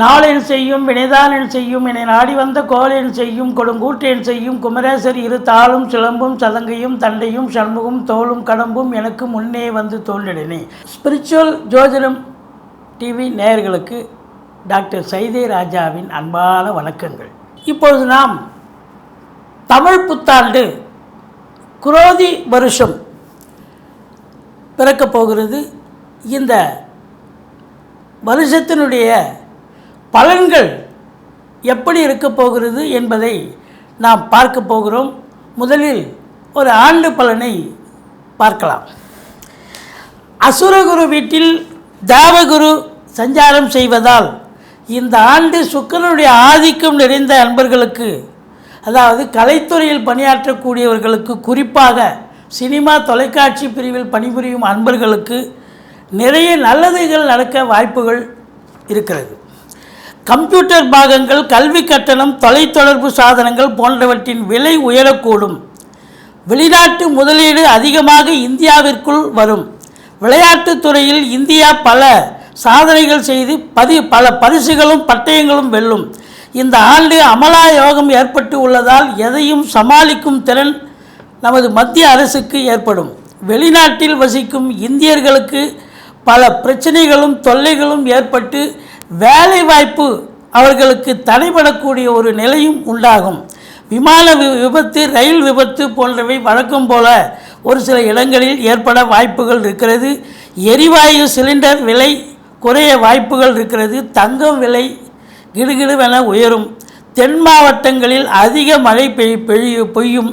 நாளென் செய்யும் வினைதானன் செய்யும் என நாடி வந்த கோலென் செய்யும் கொடுங்கூட்டேன் செய்யும் குமரேசர் இரு தாளும் சிலம்பும் சதங்கையும் தண்டையும் சண்முகம் தோளும் கடம்பும் எனக்கு முன்னே வந்து தோன்றினே ஸ்பிரிச்சுவல் ஜோதிடம் டிவி நேயர்களுக்கு டாக்டர் சைதே ராஜாவின் அன்பான வணக்கங்கள். இப்பொழுது நாம் தமிழ் புத்தாண்டு குரோதி வருஷம் பிறக்கப் போகிறது. இந்த வருஷத்தினுடைய பலன்கள் எப்படி இருக்க போகிறது என்பதை நாம் பார்க்க போகிறோம். முதலில் ஒரு ஆண்டு பலனை பார்க்கலாம். அசுரகுரு வீட்டில் தேவகுரு சஞ்சாரம் செய்வதால் இந்த ஆண்டு சுக்கிரனுடைய ஆதிக்கம் நிறைந்த அன்பர்களுக்கு அதாவது கலைத்துறையில் பணியாற்றக்கூடியவர்களுக்கு குறிப்பாக சினிமா தொலைக்காட்சி பிரிவில் பணிபுரியும் அன்பர்களுக்கு நிறைய நல்லதுகள் நடக்க வாய்ப்புகள் இருக்கிறது. கம்ப்யூட்டர் பாகங்கள் கல்வி கட்டணம் தொலைத்தொடர்பு சாதனங்கள் போன்றவற்றின் விலை உயரக்கூடும். வெளிநாட்டு முதலீடு அதிகமாக இந்தியாவிற்குள் வரும். விளையாட்டுத் துறையில் இந்தியா பல சாதனைகள் செய்து பதி பல பரிசுகளும் பட்டயங்களும் வெல்லும். இந்த ஆண்டு அமலா யோகம் ஏற்பட்டு உள்ளதால் எதையும் சமாளிக்கும் திறன் நமது மத்திய அரசுக்கு ஏற்படும். வெளிநாட்டில் வசிக்கும் இந்தியர்களுக்கு பல பிரச்சனைகளும் தொல்லைகளும் ஏற்பட்டு வேலைவாய்ப்பு அவர்களுக்கு தடைபடக்கூடிய ஒரு நிலையும் உண்டாகும். விமான விபத்து ரயில் விபத்து போன்றவை வழக்கம் போல ஒரு சில இடங்களில் ஏற்பட வாய்ப்புகள் இருக்கிறது. எரிவாயு சிலிண்டர் விலை குறைய வாய்ப்புகள் இருக்கிறது. தங்கம் விலை கிடுகிடுவென உயரும். தென் மாவட்டங்களில் அதிக மழை பெய் பெய்யும்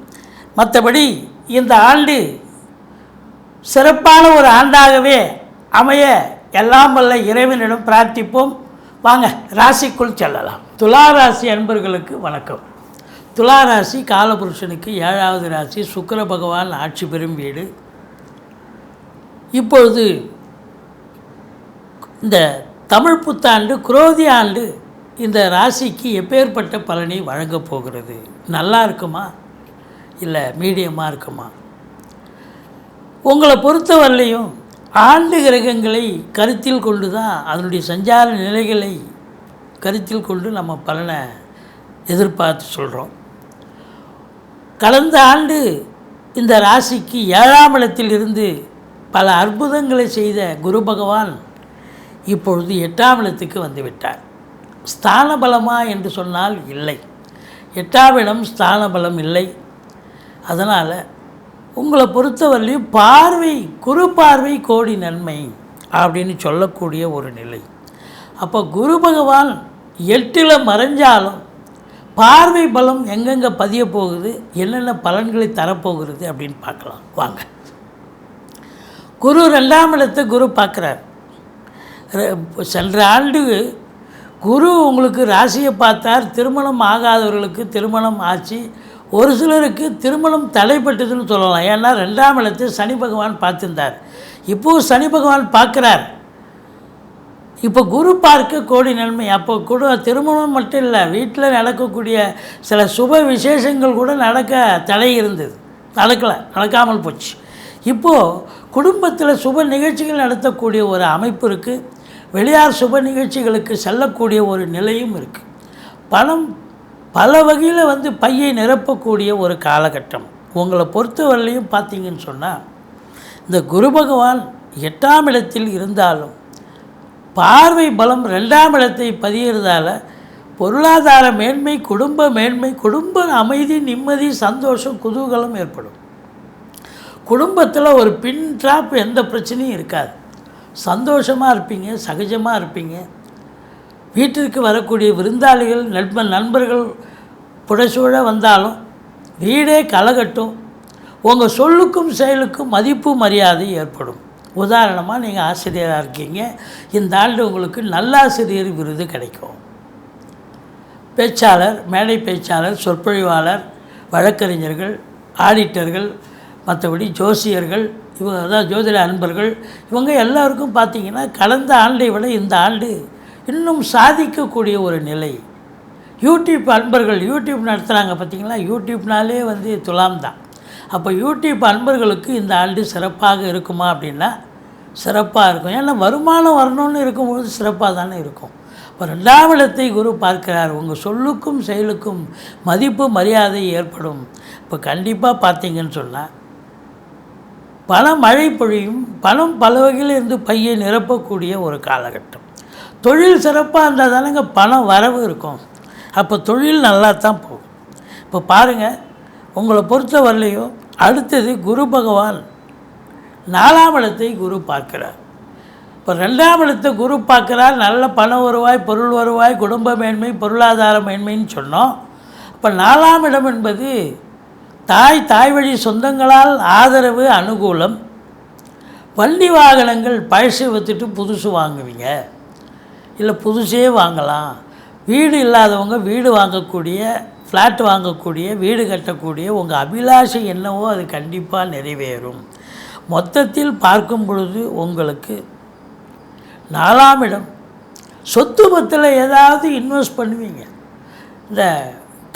மற்றபடி இந்த ஆண்டு சிறப்பான ஒரு ஆண்டாகவே அமைய எல்லாம் வல்ல இறைவனிடம் பிரார்த்திப்போம். வாங்க ராசிக்குள் செல்லலாம். துலா ராசி அன்பர்களுக்கு வணக்கம். துலா ராசி காலபுருஷனுக்கு ஏழாவது ராசி சுக்கர பகவான் ஆட்சி பெறும் வீடு. இப்பொழுது இந்த தமிழ் புத்தாண்டு குரோதி ஆண்டு இந்த ராசிக்கு எப்பேற்பட்ட பலனை வழங்கப் போகிறது? நல்லா இருக்குமா? இல்லை மீடியமாக இருக்குமா? உங்களை பொறுத்தவரையிலையும் ஆண்டு கிரகங்களை கருத்தில் கொண்டு தான் அதனுடைய சஞ்சார நிலைகளை கருத்தில் கொண்டு நம்ம பலனை எதிர்பார்த்து சொல்கிறோம் கடந்த ஆண்டு இந்த ராசிக்கு ஏழாம் இடத்தில் இருந்து பல அற்புதங்களை செய்த குரு பகவான் இப்பொழுது எட்டாம் இடத்துக்கு வந்துவிட்டார் ஸ்தான பலமா என்று சொன்னால் இல்லை. எட்டாம் இடம் ஸ்தான பலம் இல்லை. அதனால் உங்களை பொறுத்தவரையிலையும் பார்வை குரு பார்வை கோடி நன்மை அப்படின்னு சொல்லக்கூடிய ஒரு நிலை. அப்போ குரு பகவான் எட்டில் மறைஞ்சாலும் பார்வை பலம் எங்கெங்கே பதிய போகுது என்னென்ன பலன்களை தரப்போகிறது அப்படின்னு பார்க்கலாம். வாங்க. குரு ரெண்டாம் இடத்தை குரு பார்க்குறார். சென்ற ஆண்டு குரு உங்களுக்கு ராசியை பார்த்தார். திருமணம் ஆகாதவர்களுக்கு திருமணம் ஆச்சு. ஒரு சிலருக்கு திருமணம் தடைப்பட்டதுன்னு சொல்லலாம். ஏன்னா ரெண்டாம் இடத்தை சனி பகவான் பார்த்துருந்தார். இப்போது சனி பகவான் பார்க்குறார். இப்போ குரு பார்க்க கோடி நன்மை. அப்போ கூட திருமணம் மட்டும் இல்லை வீட்டில் நடக்கக்கூடிய சில சுப விசேஷங்கள் கூட நடக்க தடை இருந்தது. நடக்கலை நடக்காமல் போச்சு. இப்போது குடும்பத்தில் சுப நிகழ்ச்சிகள் நடத்தக்கூடிய ஒரு அமைப்பு இருக்குது வெளியார் சுப நிகழ்ச்சிகளுக்கு செல்லக்கூடிய ஒரு நிலையும் இருக்குது பணம் பல வகையில் வந்து பையை நிரப்பக்கூடிய ஒரு காலகட்டம். உங்களை பொறுத்தவரையிலையும் பார்த்தீங்கன்னு சொன்னால் இந்த குரு பகவான் எட்டாம் இடத்தில் இருந்தாலும் பார்வை பலம் ரெண்டாம் இடத்தை பதியிறதால பொருளாதார மேன்மை குடும்ப மேன்மை குடும்ப அமைதி நிம்மதி சந்தோஷம் குதூகலம் ஏற்படும். குடும்பத்தில் ஒரு பின் ட்ராப் எந்த பிரச்சனையும் இருக்காது. சந்தோஷமாக இருப்பீங்க சகஜமாக இருப்பீங்க. வீட்டிற்கு வரக்கூடிய விருந்தாளிகள் நண்பன் நண்பர்கள் புடைசூழ வந்தாலும் வீடே கலகட்டும். உங்கள் சொல்லுக்கும் செயலுக்கும் மதிப்பு மரியாதை ஏற்படும். உதாரணமாக நீங்கள் ஆசிரியராக இருக்கீங்க. இந்த ஆண்டு உங்களுக்கு நல்லாசிரியர் விருது கிடைக்கும். பேச்சாளர் மேடை பேச்சாளர் சொற்பொழிவாளர் வழக்கறிஞர்கள் ஆடிட்டர்கள் மற்றபடி ஜோசியர்கள் இவங்க அதாவது ஜோதிட அன்பர்கள் இவங்க எல்லாருக்கும் பார்த்தீங்கன்னா கடந்த ஆண்டை விட இந்த ஆண்டு இன்னும் சாதிக்கக்கூடிய ஒரு நிலை. யூடியூப் அன்பர்கள் யூடியூப் நடத்துகிறாங்க பார்த்திங்கன்னா யூடியூப்னாலே வந்து துலாம் தான். அப்போ யூடியூப் அன்பர்களுக்கு இந்த ஆண்டு சிறப்பாக இருக்குமா அப்படின்னா சிறப்பாக இருக்கும். ஏன்னா வருமானம் வரணும்னு இருக்கும்போது சிறப்பாக தானே இருக்கும். இப்போ ரெண்டாம் இடத்தை குரு பார்க்கிறார். உங்கள் சொல்லுக்கும் செயலுக்கும் மதிப்பு மரியாதை ஏற்படும். இப்போ கண்டிப்பாக பார்த்தீங்கன்னு சொன்னால் பல மழை பொழியும் பணம் பல வகையில் இருந்து பையை நிரப்பக்கூடிய ஒரு காலகட்டம். தொழில் சிறப்பாக இருந்தால் தானேங்க பணம் வரவு இருக்கும். அப்போ தொழில் நல்லா தான் போகும். இப்போ பாருங்கள் உங்களை பொறுத்த வரலையும் அடுத்தது குரு பகவான். நாலாம் இடத்தை குரு பார்க்கிறார். இப்போ ரெண்டாம் இடத்தை குரு பார்க்குறார் நல்ல பண வருவாய் பொருள் வருவாய் குடும்ப மேன்மை பொருளாதார மேன்மைன்னு சொன்னோம். இப்போ நாலாம் இடம் என்பது தாய் தாய் வழி சொந்தங்களால் ஆதரவு அனுகூலம். வண்டி வாகனங்கள் பழசு விற்றுட்டு புதுசு வாங்குவீங்க. இல்லை புதுசே வாங்கலாம். வீடு இல்லாதவங்க வீடு வாங்கக்கூடிய ஃப்ளாட் வாங்கக்கூடிய வீடு கட்டக்கூடிய உங்கள் அபிலாஷை என்னவோ அது கண்டிப்பாக நிறைவேறும். மொத்தத்தில் பார்க்கும் பொழுது உங்களுக்கு நாலாம் இடம். சொத்து பத்தில் ஏதாவது இன்வெஸ்ட் பண்ணுவீங்க. இந்த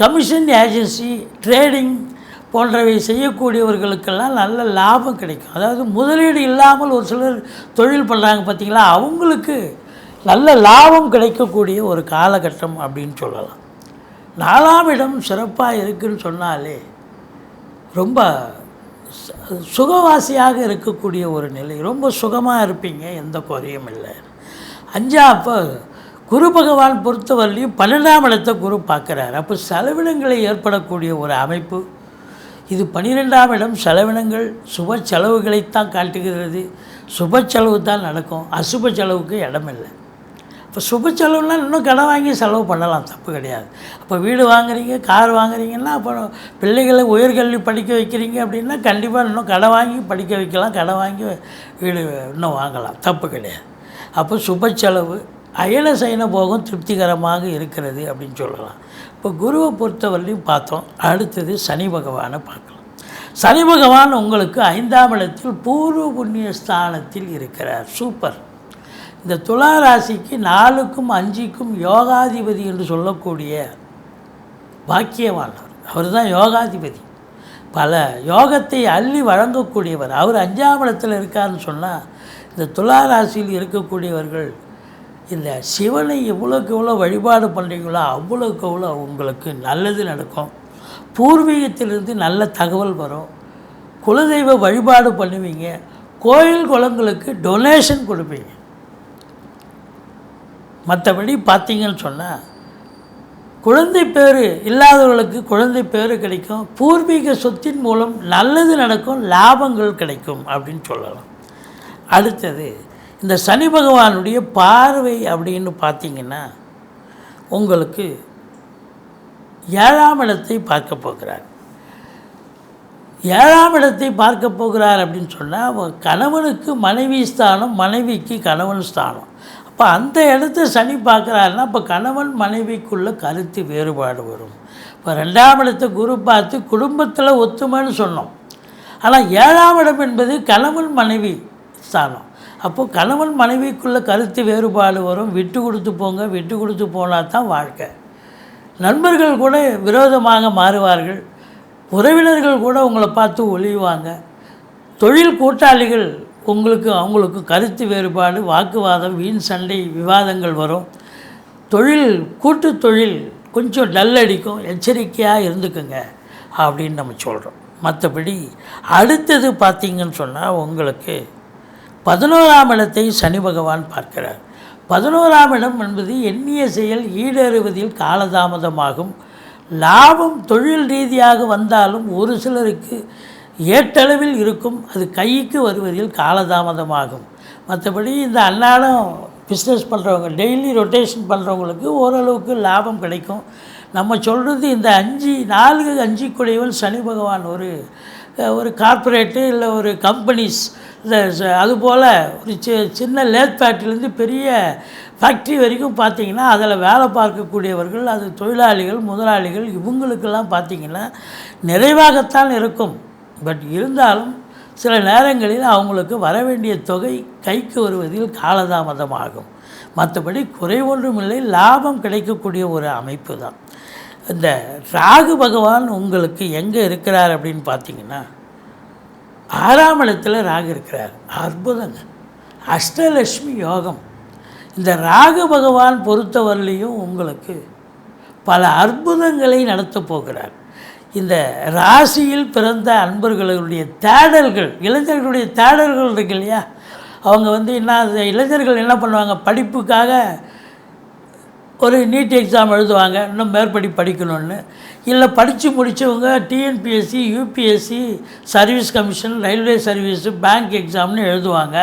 கமிஷன் ஏஜென்சி ட்ரேடிங் போன்றவை செய்யக்கூடியவர்களுக்கெல்லாம் நல்ல லாபம் கிடைக்கும். அதாவது முதலீடு இல்லாமல் ஒரு சிலர் தொழில் பண்ணுறாங்க பார்த்திங்களா? அவங்களுக்கு நல்ல லாபம் கிடைக்கக்கூடிய ஒரு காலகட்டம் அப்படின்னு சொல்லலாம். நாலாம் இடம் சிறப்பாக இருக்குன்னு சொன்னாலே ரொம்ப சுகவாசியாக இருக்கக்கூடிய ஒரு நிலை. ரொம்ப சுகமாக இருப்பீங்க எந்த குறையும் இல்லை. அஞ்சா அப்போ குரு பகவான் பொறுத்தவரையிலையும் பன்னெண்டாம் இடத்தை குரு பார்க்குறாரு. அப்போ செலவினங்களை ஏற்படக்கூடிய ஒரு அமைப்பு இது பன்னிரெண்டாம் இடம் செலவினங்கள் சுப செலவுகளைத்தான் காட்டுகிறது. சுப செலவு தான் நடக்கும். அசுப செலவுக்கு இடமில்லை. இப்போ சுப செலவுனால் இன்னும் கடன் வாங்கி செலவு பண்ணலாம் தப்பு கிடையாது. அப்போ வீடு வாங்குறீங்க கார் வாங்குறீங்கன்னா அப்புறம் பிள்ளைகளை உயர்கல்வி படிக்க வைக்கிறீங்க அப்படின்னா கண்டிப்பாக இன்னும் கடன் வாங்கி படிக்க வைக்கலாம் கடன் வாங்கி வீடு இன்னும் வாங்கலாம் தப்பு கிடையாது. அப்போ சுப செலவு அயன சைன போகம் திருப்திகரமாக இருக்கிறது அப்படின்னு சொல்லலாம். இப்போ குருவை பொறுத்தவரையிலையும் பார்த்தோம் அடுத்தது சனி பகவானை பார்க்கலாம். சனி பகவான் உங்களுக்கு ஐந்தாம் இடத்தில் பூர்வ புண்ணிய ஸ்தானத்தில் இருக்கிறார் சூப்பர். இந்த துலா ராசிக்கு நாலுக்கும் அஞ்சுக்கும் யோகாதிபதி என்று சொல்லக்கூடிய பாக்கியவாளர் அவர் தான் யோகாதிபதி. பல யோகத்தை அள்ளி வழங்கக்கூடியவர். அவர் அஞ்சாம் இடத்தில் இருக்காருன்னு சொன்னால் இந்த துலா ராசியில் இருக்கக்கூடியவர்கள் இந்த சிவனை எவ்வளோக்கு எவ்வளோ வழிபாடு பண்ணுறீங்களோ அவ்வளோக்கு அவ்வளோ உங்களுக்கு நல்லது நடக்கும். பூர்வீகத்திலிருந்து நல்ல தகவல் வரும். குலதெய்வ வழிபாடு பண்ணுவீங்க. கோயில் குளங்களுக்கு டொனேஷன் கொடுப்பீங்க. மற்றபடி பார்த்தீங்கன்னு சொன்னால் குழந்தை பேர் இல்லாதவர்களுக்கு குழந்தை பேர் கிடைக்கும். பூர்வீக சொத்தின் மூலம் நல்லது நடக்கும் லாபங்கள் கிடைக்கும் அப்படின்னு சொல்லலாம். அடுத்தது இந்த சனி பகவானுடைய பார்வை அப்படின்னு பார்த்தீங்கன்னா உங்களுக்கு ஏழாம் இடத்தை பார்க்க போகிறார். ஏழாம் இடத்தை பார்க்க போகிறார் அப்படின்னு சொன்னால் கணவனுக்கு மனைவி ஸ்தானம் மனைவிக்கு கணவன் ஸ்தானம். இப்போ அந்த இடத்த சனி பார்க்குறாருன்னா இப்போ கணவன் மனைவிக்குள்ள கருத்து வேறுபாடு வரும். இப்போ ரெண்டாம் இடத்தை குரு பார்த்து குடும்பத்தில் ஒத்துமைன்னு சொன்னோம். ஆனால் ஏழாம் இடம் என்பது கணவன் மனைவி ஸ்தானம். அப்போது கணவன் மனைவிக்குள்ள கருத்து வேறுபாடு வரும். விட்டு கொடுத்து போங்க விட்டு கொடுத்து போனால் தான் வாழ்க்கை. நண்பர்கள் கூட விரோதமாக மாறுவார்கள். உறவினர்கள் கூட உங்களை பார்த்து ஒழிவாங்க தொழில் கூட்டாளிகள் உங்களுக்கு அவங்களுக்கு கருத்து வேறுபாடு வாக்குவாதம் வீண் சண்டை விவாதங்கள் வரும். தொழில் கூட்டு தொழில் கொஞ்சம் டல் அடிக்கும். எச்சரிக்கையாக இருந்துக்குங்க அப்படின்னு நம்ம சொல்கிறோம் மற்றபடி அடுத்தது பார்த்தீங்கன்னு சொன்னால் உங்களுக்கு பதினோராம் இடத்தை சனி பகவான் பார்க்கிறார். பதினோராம் இடம் என்பது எண்ணிய செயல் ஈடேறுவதில் காலதாமதமாகும். லாபம் தொழில் ரீதியாக வந்தாலும் ஒரு சிலருக்கு ஏட்டளவில் இருக்கும் அது கைக்கு வருவதில் காலதாமதமாகும். மற்றபடி இந்த அன்னாடம் பிஸ்னஸ் பண்ணுறவங்க டெய்லி ரொட்டேஷன் பண்ணுறவங்களுக்கு ஓரளவுக்கு லாபம் கிடைக்கும். நம்ம சொல்கிறது இந்த அஞ்சு நாலு அஞ்சு குடைவன் சனி பகவான் ஒரு ஒரு கார்ப்பரேட்டு இல்லை ஒரு கம்பெனிஸ் இந்த அதுபோல் ஒரு சி சின்ன லேத் ஃபேக்ட்ரிலேருந்து பெரிய ஃபேக்ட்ரி வரைக்கும் பார்த்திங்கன்னா அதில் வேலை பார்க்கக்கூடியவர்கள் அது தொழிலாளிகள் முதலாளிகள் இவங்களுக்கெல்லாம் பார்த்தீங்கன்னா நிறைவாகத்தான் இருக்கும். பட் இருந்தாலும் சில நேரங்களில் அவங்களுக்கு வர வேண்டிய தொகை கைக்கு வருவதில் காலதாமதமாகும். மற்றபடி குறை ஒன்றுமில்லை லாபம் கிடைக்கக்கூடிய ஒரு அமைப்பு தான். இந்த ராகு பகவான் உங்களுக்கு எங்கே இருக்கிறார் அப்படின்னு பார்த்தீங்கன்னா ஆறாம் இடத்துல ராகு இருக்கிறார். அற்புதங்க. அஷ்டலட்சுமி யோகம். இந்த ராகு பகவான் பொறுத்தவரையிலையும் உங்களுக்கு பல அற்புதங்களை நடத்தப் போகிறார். இந்த ராசியில் பிறந்த அன்பர்களுடைய தேடல்கள் இளைஞர்களுடைய தேடல்கள் இருக்கு இல்லையா? அவங்க வந்து என்ன இளைஞர்கள் என்ன பண்ணுவாங்க? படிப்புக்காக ஒரு நீட் எக்ஸாம் எழுதுவாங்க இன்னும் மேற்படி படிக்கணும்னு. இல்லை படித்து முடித்தவங்க TNPSC UPSC service commission railway service bank எக்ஸாம்னு எழுதுவாங்க.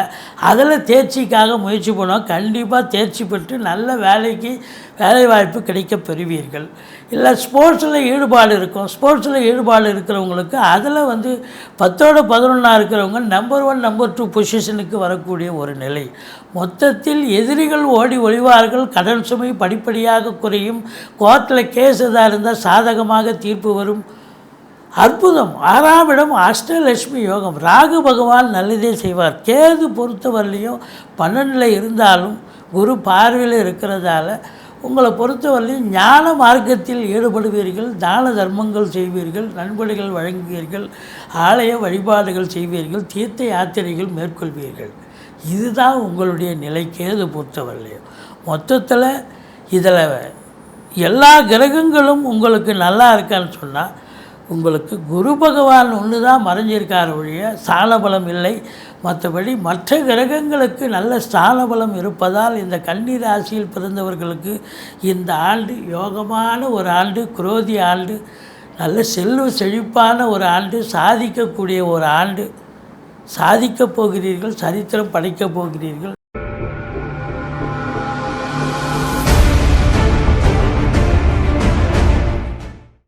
அதில் தேர்ச்சிக்காக முயற்சி பண்ணுவாங்க. கண்டிப்பாக தேர்ச்சி பெற்று நல்ல வேலைக்கு வேலைவாய்ப்பு கிடைக்க பெறுவீர்கள். இல்லை ஸ்போர்ட்ஸில் ஈடுபாடு இருக்கும். ஸ்போர்ட்ஸில் ஈடுபாடு இருக்கிறவங்களுக்கு அதில் வந்து பத்தோட பதினொன்றா இருக்கிறவங்க நம்பர் ஒன் நம்பர் டூ பொசிஷனுக்கு வரக்கூடிய ஒரு நிலை. மொத்தத்தில் எதிரிகள் ஓடி ஒழிவார்கள் கடன் சுமை படிப்படியாக குறையும் கோர்ட்டில் கேஸ் எதாக இருந்தால் சாதகமாக தீர்ப்பு வரும். அற்புதம். ஆறாம் இடம் அஷ்டலட்சுமி யோகம். ராகு பகவான் நல்லதே செய்வார். கேது பொறுத்தவரையிலையும் பன்னெண்டில் இருந்தாலும் குரு பார்வையில் இருக்கிறதால உங்களை பொறுத்தவரையில் ஞான மார்க்கத்தில் ஈடுபடுவீர்கள் தான தர்மங்கள் செய்வீர்கள் நண்பர்கள் வழங்குவீர்கள் ஆலய வழிபாடுகள் செய்வீர்கள் தீர்த்த யாத்திரைகள் மேற்கொள்வீர்கள். இதுதான் உங்களுடைய நிலைக்கேது பொறுத்தவரையிலையும் மொத்தத்தில் இதில் எல்லா கிரகங்களும் உங்களுக்கு நல்லா இருக்கான்னு சொன்னால் உங்களுக்கு குரு பகவான் ஒன்று தான் மறைஞ்சிருக்கார் ஒழிய ஸ்தானபலம் இல்லை. மற்றபடி மற்ற கிரகங்களுக்கு நல்ல ஸ்தானபலம் இருப்பதால் இந்த கன்னி ராசியில் பிறந்தவர்களுக்கு இந்த ஆண்டு யோகமான ஒரு ஆண்டு குரோதி ஆண்டு நல்ல செல்வ செழிப்பான ஒரு ஆண்டு சாதிக்கக்கூடிய ஒரு ஆண்டு. சாதிக்கப் போகிறீர்கள் சரித்திரம் படைக்கப் போகிறீர்கள்.